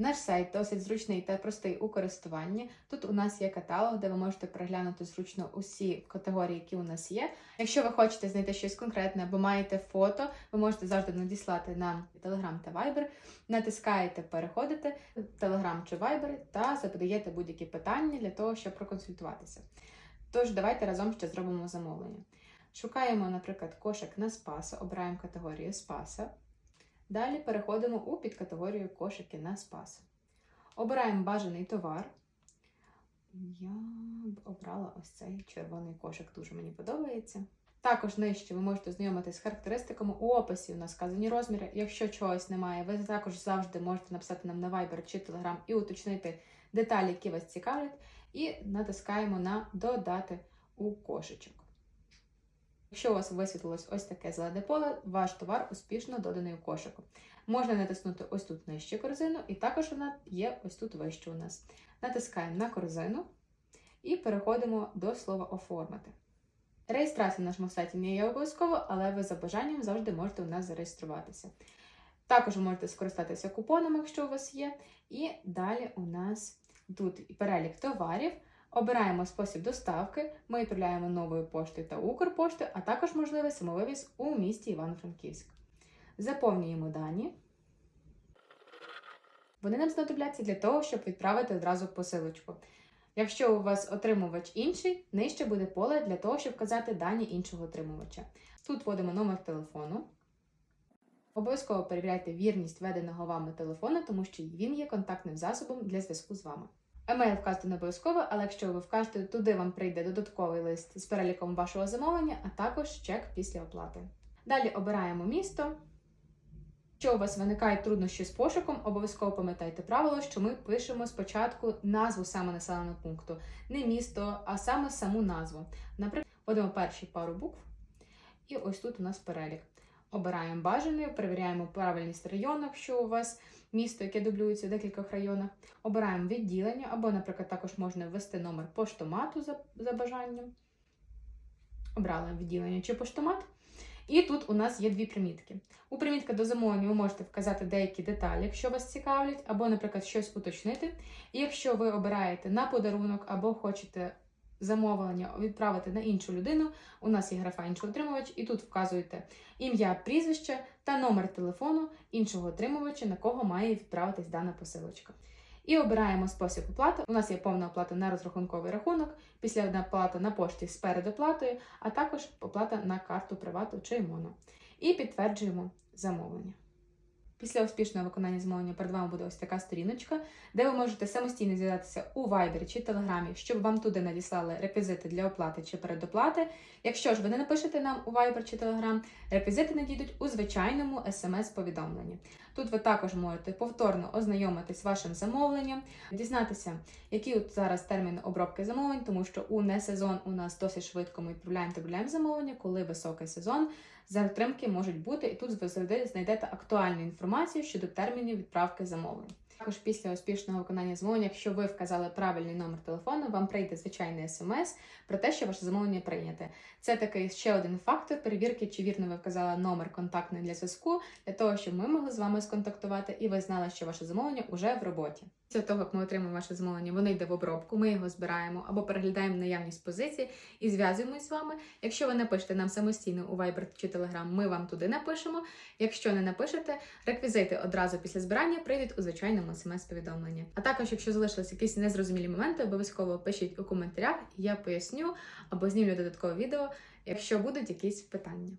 Наш сайт досить зручний та простий у користуванні. Тут у нас є каталог, де ви можете переглянути зручно усі категорії, які у нас є. Якщо ви хочете знайти щось конкретне або маєте фото, ви можете завжди надіслати нам Telegram та Viber. Натискаєте переходите в Telegram чи Viber та задаєте будь-які питання для того, щоб проконсультуватися. Тож, давайте разом ще зробимо замовлення. Шукаємо, наприклад, кошик на спаса, обираємо категорію спаса. Далі переходимо у підкатегорію кошики на спас. Обираємо бажаний товар. Я б обрала ось цей червоний кошик, дуже мені подобається. Також нижче ви можете знайомитися з характеристиками. У описі у нас вказані розміри. Якщо чогось немає, ви також завжди можете написати нам на Viber чи Telegram і уточнити деталі, які вас цікавлять, і натискаємо на Додати у кошечок. Якщо у вас висвітлилось ось таке зелене поле, ваш товар успішно доданий у кошику. Можна натиснути ось тут нижче корзину, і також вона є ось тут вище у нас. Натискаємо на корзину і переходимо до слова оформити. Реєстрація на нашому сайті не є обов'язково, але ви за бажанням завжди можете у нас зареєструватися. Також ви можете скористатися купонами, якщо у вас є. І далі у нас тут перелік товарів. Обираємо спосіб доставки, ми відправляємо новою поштою та Укрпоштою, а також можливий самовивіз у місті Івано-Франківськ. Заповнюємо дані. Вони нам знадобляться для того, щоб відправити одразу посилочку. Якщо у вас отримувач інший, нижче буде поле для того, щоб вказати дані іншого отримувача. Тут вводимо номер телефону. Обов'язково перевіряйте вірність введеного вами телефону, тому що він є контактним засобом для зв'язку з вами. Емейл вказати не обов'язково, але якщо ви вкажете, туди вам прийде додатковий лист з переліком вашого замовлення, а також чек після оплати. Далі обираємо місто. Якщо у вас виникають труднощі з пошуком, обов'язково пам'ятайте правило, що ми пишемо спочатку назву саме населеного пункту, не місто, а саме саму назву. Наприклад, вводимо перші пару букв, і ось тут у нас перелік. Обираємо бажаний, перевіряємо правильність району, якщо у вас місто, яке дублюється в декількох районах. Обираємо відділення, або, наприклад, також можна ввести номер поштомату за, за бажанням. Обрали відділення чи поштомат. І тут у нас є дві примітки. У примітка до замовлення ви можете вказати деякі деталі, якщо вас цікавлять, або, наприклад, щось уточнити. І якщо ви обираєте на подарунок або хочете замовлення відправити на іншу людину, у нас є графа інший отримувач, і тут вказуєте ім'я, прізвище та номер телефону іншого отримувача, на кого має відправитись дана посилочка. І обираємо спосіб оплати. У нас є повна оплата на розрахунковий рахунок, після оплата на пошті з передоплатою, а також оплата на карту привату чи моно. І підтверджуємо замовлення. Після успішного виконання замовлення перед вами буде ось така сторіночка, де ви можете самостійно зв'язатися у Viber чи Telegram, щоб вам туди надіслали реквізити для оплати чи передоплати. Якщо ж ви не напишете нам у Viber чи Telegram, реквізити надійдуть у звичайному смс-повідомленні. Тут ви також можете повторно ознайомитись з вашим замовленням, дізнатися, які от зараз терміни обробки замовлень, тому що у не сезон у нас досить швидко ми відправляємо та замовлення, коли високий сезон. Затримки можуть бути, і тут ви завжди знайдете актуальну інформацію щодо термінів відправки замовлень. Також після успішного виконання замовлення, якщо ви вказали правильний номер телефону, вам прийде звичайний смс про те, що ваше замовлення прийняте. Це такий ще один фактор перевірки, чи вірно ви вказали номер контактний для зв'язку, для того, щоб ми могли з вами сконтактувати і ви знали, що ваше замовлення вже в роботі. Після того, як ми отримаємо ваше замовлення, воно йде в обробку, ми його збираємо або переглядаємо наявність позицій і зв'язуємось з вами. Якщо ви напишете нам самостійно у Viber чи Telegram, ми вам туди напишемо. Якщо не напишете, реквізити одразу після збирання прийдуть у звичайному смс-повідомленні. А також, якщо залишились якісь незрозумілі моменти, обов'язково пишіть у коментарях, я поясню або знімлю додаткове відео, якщо будуть якісь питання.